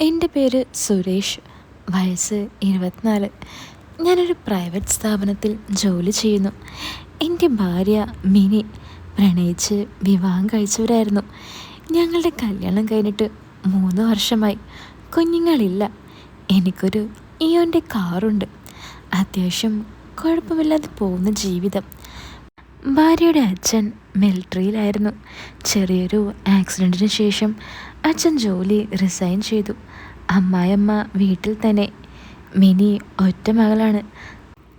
എന്റെ പേര് സുരേഷ് വയസ്സ് ഇരുപത്തിനാല്. ഞാനൊരു പ്രൈവറ്റ് സ്ഥാപനത്തിൽ ജോലി ചെയ്യുന്നു. എന്റെ ഭാര്യ മിനി പ്രണയിച്ച് വിവാഹം കഴിച്ചവരായിരുന്നു. ഞങ്ങളുടെ കല്യാണം കഴിഞ്ഞിട്ട് മൂന്ന് വർഷമായി. കുഞ്ഞുങ്ങളില്ല. എനിക്കൊരു ഇയോന്റെ കാറുണ്ട്. അത്യാവശ്യം കുഴപ്പമില്ലാതെ പോകുന്ന ജീവിതം. ഭാര്യയുടെ അച്ഛൻ മിലിറ്ററിയിലായിരുന്നു. ചെറിയൊരു ആക്സിഡന്റിന് ശേഷം അച്ഛൻ ജോലി റിസൈൻ ചെയ്തു. അമ്മായിയമ്മ വീട്ടിൽ തന്നെ. മിനി ഒറ്റ മകളാണ്.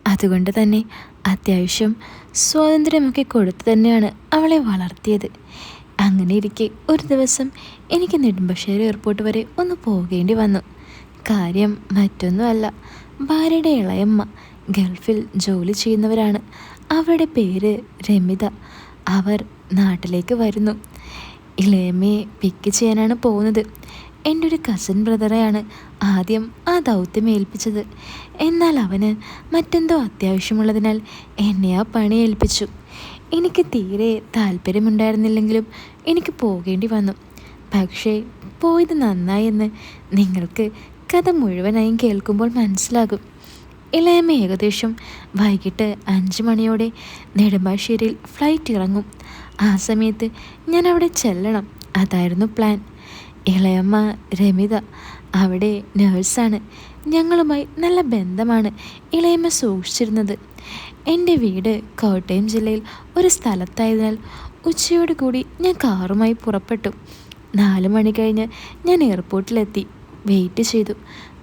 അതുകൊണ്ട് തന്നെ അത്യാവശ്യം സ്വാതന്ത്ര്യമൊക്കെ കൊടുത്തു തന്നെയാണ് അവളെ വളർത്തിയത്. അങ്ങനെ ഇരിക്കെ ഒരു ദിവസം എനിക്ക് നെടുമ്പശ്ശേരി എയർപോർട്ട് വരെ ഒന്ന് പോകേണ്ടി വന്നു. കാര്യം മറ്റൊന്നുമല്ല. ഭാര്യയുടെ ഇളയമ്മ ഗൾഫിൽ ജോലി ചെയ്യുന്നവരാണ്. അവരുടെ പേര് രമിത. അവർ നാട്ടിലേക്ക് വരുന്നു. ഇളയമ്മയെ പിക്ക് ചെയ്യാനാണ് പോകുന്നത്. എന്റെ ഒരു കസിൻ ബ്രദറെയാണ് ആദ്യം ആ ദൗത്യം ഏൽപ്പിച്ചത്. എന്നാൽ അവന് മറ്റെന്തോ അത്യാവശ്യമുള്ളതിനാൽ എന്നെ ആ പണി ഏൽപ്പിച്ചു. എനിക്ക് തീരെ താല്പര്യമുണ്ടായിരുന്നില്ലെങ്കിലും എനിക്ക് പോകേണ്ടി വന്നു. പക്ഷേ പോയത് നന്നായി എന്ന് നിങ്ങൾക്ക് കഥ മുഴുവനായും കേൾക്കുമ്പോൾ മനസ്സിലാകും. ഇളയമ്മ ഏകദേശം വൈകിട്ട് അഞ്ച് മണിയോടെ നെടുമ്പാശ്ശേരിയിൽ ഫ്ലൈറ്റ് ഇറങ്ങും. ആ സമയത്ത് ഞാൻ അവിടെ ചെല്ലണം. അതായിരുന്നു പ്ലാൻ ഇളയമ്മ രമിത അവിടെ നേഴ്സാണ് ഞങ്ങളുമായി നല്ല ബന്ധമാണ്. ഇളയമ്മ സൂക്ഷിച്ചിരുന്നത്. എന്റെ വീട് കോട്ടയം ജില്ലയിൽ ഒരു സ്ഥലത്തായതിനാൽ ഉച്ചയോട് കൂടി ഞാൻ കാറുമായി പുറപ്പെട്ടു. നാല് മണി കഴിഞ്ഞ് ഞാൻ എയർപോർട്ടിലെത്തി വെയിറ്റ് ചെയ്തു.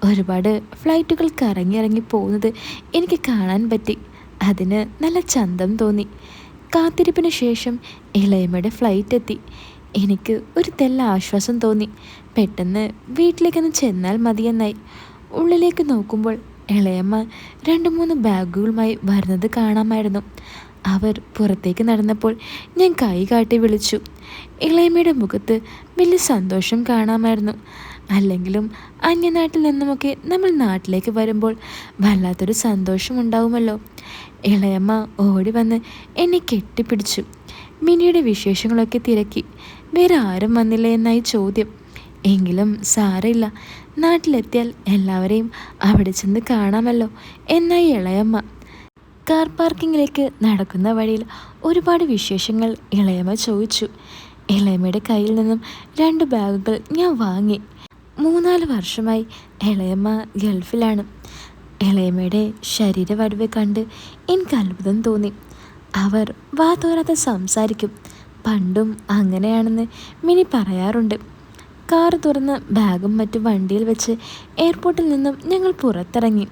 ഒരുപാട് ഫ്ലൈറ്റുകൾ കറങ്ങി ഇറങ്ങി പോകുന്നത് എനിക്ക് കാണാൻ പറ്റി. അതിന് നല്ല ചന്തം തോന്നി. കാത്തിരിപ്പിന് ശേഷം ഇളയമ്മയുടെ ഫ്ലൈറ്റ് എത്തി എനിക്ക് ഒരു തെല്ല ആശ്വാസം തോന്നി. പെട്ടെന്ന് വീട്ടിലേക്കൊന്ന് ചെന്നാൽ മതിയെന്നായി. ഉള്ളിലേക്ക് നോക്കുമ്പോൾ ഇളയമ്മ രണ്ട് മൂന്ന് ബാഗുകളുമായി വരുന്നത് കാണാമായിരുന്നു. അവർ പുറത്തേക്ക് നടന്നപ്പോൾ ഞാൻ കൈ കാട്ടി വിളിച്ചു. ഇളയമ്മയുടെ മുഖത്ത് വലിയ സന്തോഷം കാണാമായിരുന്നു. അല്ലെങ്കിലും അന്യനാട്ടിൽ നിന്നുമൊക്കെ നമ്മൾ നാട്ടിലേക്ക് വരുമ്പോൾ വല്ലാത്തൊരു സന്തോഷമുണ്ടാവുമല്ലോ ഇളയമ്മ ഓടി വന്ന് എന്നെ കെട്ടിപ്പിടിച്ചു. മിനിയുടെ വിശേഷങ്ങളൊക്കെ തിരക്കി. വേറെ ആരും വന്നില്ല എന്നായി ചോദ്യം. എങ്കിലും സാരമില്ല. നാട്ടിലെത്തിയാൽ എല്ലാവരെയും അവിടെ ചെന്ന് കാണാമല്ലോ എന്നായി ഇളയമ്മ. കാർ പാർക്കിങ്ങിലേക്ക് നടക്കുന്ന വഴിയിൽ ഒരുപാട് വിശേഷങ്ങൾ ഇളയമ്മ ചോദിച്ചു. ഇളയമ്മയുടെ കയ്യിൽ നിന്നും രണ്ട് ബാഗുകൾ ഞാൻ വാങ്ങി. മൂന്നാൽ വർഷമായി ഇളയമ്മ ഗൾഫിലാണ്. ഇളയമ്മയുടെ ശരീരവടിവ് കണ്ട് എനിക്ക് അത്ഭുതം തോന്നി. അവർ വാ തോരാതെ സംസാരിക്കും. പണ്ടും അങ്ങനെയാണെന്ന് മിനി പറയാറുണ്ട്. കാർ തുറന്ന് ബാഗും മറ്റു വണ്ടിയിൽ വെച്ച് എയർപോർട്ടിൽ നിന്നും ഞങ്ങൾ പുറത്തിറങ്ങി.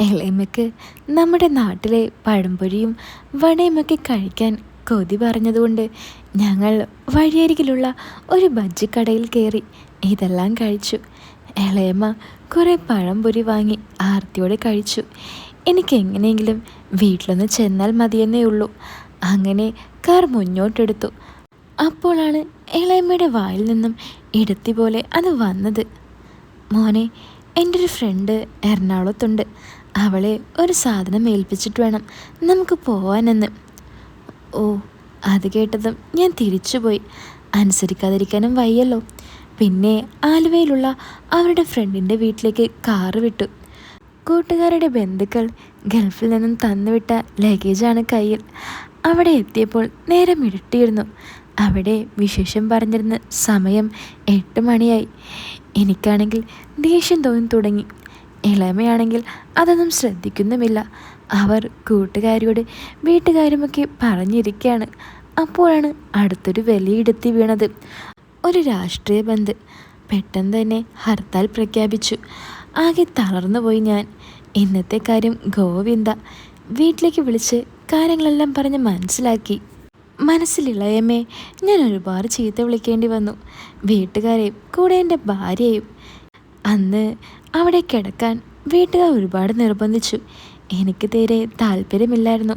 എളയമ്മയ്ക്ക് നമ്മുടെ നാട്ടിലെ പഴംപൊരിയും വടയുമൊക്കെ കഴിക്കാൻ കൊതി പറഞ്ഞതുകൊണ്ട് ഞങ്ങൾ വഴിയരികിലുള്ള ഒരു ബജ്ജിക്കടയിൽ കയറി ഇതെല്ലാം കഴിച്ചു. ഇളയമ്മ കുറേ പഴംപൊരി വാങ്ങി ആർത്തിയോടെ കഴിച്ചു. എനിക്ക് എങ്ങനെയെങ്കിലും വീട്ടിലൊന്ന് ചെന്നാൽ മതിയെന്നേ ഉള്ളൂ. അങ്ങനെ കാർ മുന്നോട്ടെടുത്തു. അപ്പോഴാണ് ഇളയമ്മയുടെ വായിൽ നിന്നും ഇടത്തി പോലെ അത് വന്നത്. മോനെ എന്റെ ഒരു ഫ്രണ്ട് എറണാകുളത്തുണ്ട്. അവളെ ഒരു സാധനം ഏൽപ്പിച്ചിട്ട് വേണം നമുക്ക് പോവാനെന്ന്. ഓ അത് കേട്ടതും ഞാൻ തിരിച്ചുപോയി. അനുസരിക്കാതിരിക്കാനും വയ്യല്ലോ. പിന്നെ ആലുവയിലുള്ള അവരുടെ ഫ്രണ്ടിന്റെ വീട്ടിലേക്ക് കാറ് വിട്ടു. കൂട്ടുകാരുടെ ബന്ധുക്കൾ ഗൾഫിൽ നിന്നും തന്നുവിട്ട ലഗേജാണ് കയ്യിൽ. അവിടെ എത്തിയപ്പോൾ നേരം ഇരുട്ടിയിരുന്നു. അവിടെ വിശേഷം പറഞ്ഞിരുന്ന സമയം എട്ട് മണിയായി. എനിക്കാണെങ്കിൽ ദേഷ്യം തോന്നി തുടങ്ങി. ഇളമയാണെങ്കിൽ അതൊന്നും ശ്രദ്ധിക്കുന്നുമില്ല. അവർ കൂട്ടുകാരിയോട് വീട്ടുകാരുമൊക്കെ പറഞ്ഞിരിക്കുകയാണ് അപ്പോഴാണ് അടുത്തൊരു വിലയിടുത്തി വീണത്. ഒരു രാഷ്ട്രീയ ബന്ദ് പെട്ടെന്ന് തന്നെ ഹർത്താൽ പ്രഖ്യാപിച്ചു. ആകെ തളർന്നുപോയി ഞാൻ. ഇന്നത്തെ കാര്യം ഗോവിന്ദ വീട്ടിലേക്ക് വിളിച്ച് കാര്യങ്ങളെല്ലാം പറഞ്ഞ് മനസ്സിലാക്കി. മനസ്സിലിളയമേ ഞാൻ ഒരുപാട് ചീത്ത വിളിക്കേണ്ടി വന്നു. വീട്ടുകാരെയും കൂടെ എന്റെ ഭാര്യയെയും. അന്ന് അവിടെ കിടക്കാൻ വീട്ടുകാർ ഒരുപാട് നിർബന്ധിച്ചു. എനിക്ക് തീരെ താല്പര്യമില്ലായിരുന്നു.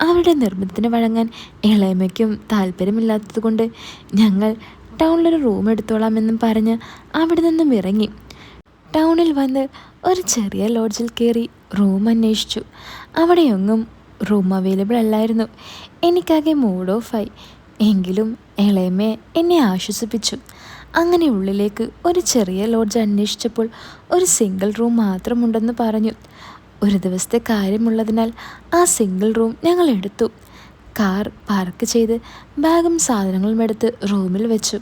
അവരുടെ നിർബന്ധത്തിന് വഴങ്ങാൻ ഇളയമയ്ക്കും താല്പര്യമില്ലാത്തത് കൊണ്ട് ഞങ്ങൾ ടൗണിലൊരു റൂം എടുത്തോളാമെന്നും പറഞ്ഞ് അവിടെ നിന്നും ഇറങ്ങി. ടൗണിൽ വന്ന് ഒരു ചെറിയ ലോഡ്ജിൽ കയറി റൂം അന്വേഷിച്ചു. അവിടെയൊന്നും റൂം അവൈലബിൾ അല്ലായിരുന്നു. എനിക്കാകെ മൂഡ് ഓഫായി എങ്കിലും ഇളയമ്മയെ എന്നെ ആശ്വസിപ്പിച്ചു. അങ്ങനെ ഉള്ളിലേക്ക് ഒരു ചെറിയ ലോഡ്ജ് അന്വേഷിച്ചപ്പോൾ ഒരു സിംഗിൾ റൂം മാത്രമുണ്ടെന്ന് പറഞ്ഞു. ഒരു ദിവസത്തെ കാര്യമുള്ളതിനാൽ ആ സിംഗിൾ റൂം ഞങ്ങൾ എടുത്തു. കാർ പാർക്ക് ചെയ്ത് ബാഗും സാധനങ്ങളും എടുത്ത് റൂമിൽ വെച്ചു.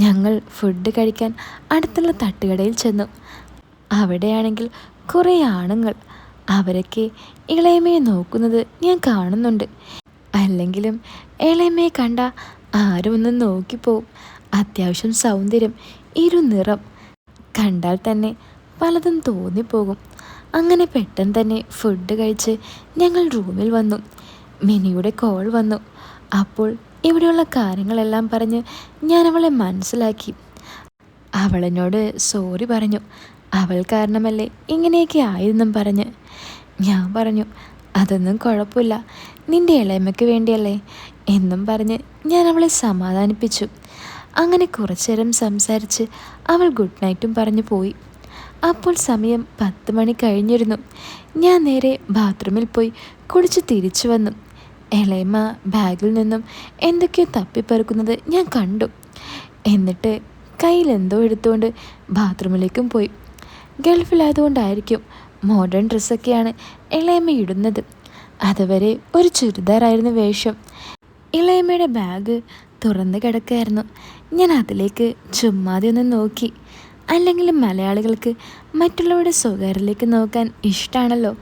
ഞങ്ങൾ ഫുഡ് കഴിക്കാൻ അടുത്തുള്ള തട്ടുകടയിൽ ചെന്നു. അവിടെയാണെങ്കിൽ കുറേ ആണുങ്ങൾ. അവരൊക്കെ ഇളയമയെ നോക്കുന്നത് ഞാൻ കാണുന്നുണ്ട്. അല്ലെങ്കിലും ഇളയമയെ കണ്ട ആരും ഒന്ന് നോക്കിപ്പോവും. അത്യാവശ്യം സൗന്ദര്യം ഇരു നിറം കണ്ടാൽ തന്നെ പലതും തോന്നിപ്പോകും. അങ്ങനെ പെട്ടെന്ന് തന്നെ ഫുഡ് കഴിച്ച് ഞങ്ങൾ റൂമിൽ വന്നു. മിനിയുടെ കോൾ വന്നു. അപ്പോൾ ഇവിടെയുള്ള കാര്യങ്ങളെല്ലാം പറഞ്ഞ് ഞാൻ അവളെ മനസ്സിലാക്കി. അവളെന്നോട് സോറി പറഞ്ഞു. അവൾ കാരണമല്ലേ ഇങ്ങനെയൊക്കെ ആയിരുന്നും പറഞ്ഞ്. ഞാൻ പറഞ്ഞു അതൊന്നും കുഴപ്പമില്ല. നിന്റെ ഇളയമ്മയ്ക്ക് വേണ്ടിയല്ലേ? എന്നും പറഞ്ഞ് ഞാൻ അവളെ സമാധാനിപ്പിച്ചു. അങ്ങനെ കുറച്ചേരം സംസാരിച്ച് അവൾ ഗുഡ് നൈറ്റും പറഞ്ഞു പോയി. അപ്പോൾ സമയം പത്ത് മണി കഴിഞ്ഞിരുന്നു. ഞാൻ നേരെ ബാത്റൂമിൽ പോയി കുളിച്ച് തിരിച്ചു വന്നു. എളയമ്മ ബാഗിൽ നിന്നും എന്തൊക്കെയോ തപ്പിപ്പറക്കുന്നത് ഞാൻ കണ്ടു. എന്നിട്ട് കയ്യിൽ എന്തോ എടുത്തുകൊണ്ട് ബാത്റൂമിലേക്കും പോയി. ഗൾഫിലായതുകൊണ്ടായിരിക്കും മോഡേൺ ഡ്രസ്സൊക്കെയാണ് ഇളയമ്മ ഇടുന്നത്. അതുവരെ ഒരു ചുരിദാറായിരുന്നു വേഷം. ഇളയമ്മയുടെ ബാഗ് തുറന്ന് കിടക്കായിരുന്നു ഞാൻ അതിലേക്ക് ചുമ്മാതെ ഒന്ന് നോക്കി. അല്ലെങ്കിൽ മലയാളികൾക്ക് മറ്റുള്ളവരുടെ സ്വകാര്യത്തിലേക്ക് നോക്കാൻ ഇഷ്ടമാണല്ലോ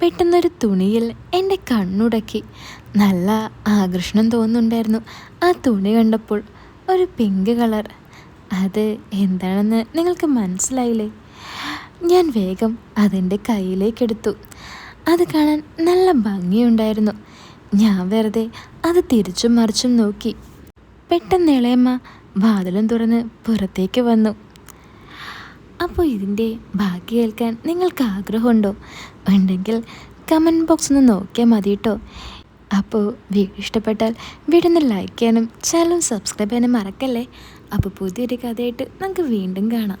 പെട്ടെന്നൊരു തുണിയിൽ എന്റെ കണ്ണുടക്കി നല്ല ആകർഷണം തോന്നുന്നുണ്ടായിരുന്നു. ആ തുണി കണ്ടപ്പോൾ ഒരു പിങ്ക് കളർ. അത് എന്താണെന്ന് നിങ്ങൾക്ക് മനസ്സിലായില്ലേ? ഞാൻ വേഗം അതെന്റെ കയ്യിലേക്കെടുത്തു. അത് കാണാൻ നല്ല ഭംഗിയുണ്ടായിരുന്നു. ഞാൻ വെറുതെ അത് തിരിച്ചും മറിച്ചും നോക്കി. പെട്ടെന്ന് ഇളയമ്മ വാതിലും തുറന്ന് പുറത്തേക്ക് വന്നു. അപ്പോൾ ഇതിന്റെ ബാക്കി കേൾക്കാൻ നിങ്ങൾക്ക് ആഗ്രഹമുണ്ടോ? ഉണ്ടെങ്കിൽ കമന്റ് ബോക്സ് ഒന്ന് നോക്കിയാൽ മതി കേട്ടോ അപ്പോൾ വീഡിയോ ഇഷ്ടപ്പെട്ടാൽ വീഡിയോ ഒന്ന് ലൈക്ക് ചെയ്യാനും ചാനൽ സബ്സ്ക്രൈബ് ചെയ്യാനും മറക്കല്ലേ? അപ്പോൾ പുതിയൊരു കഥയായിട്ട് നമുക്ക് വീണ്ടും കാണാം.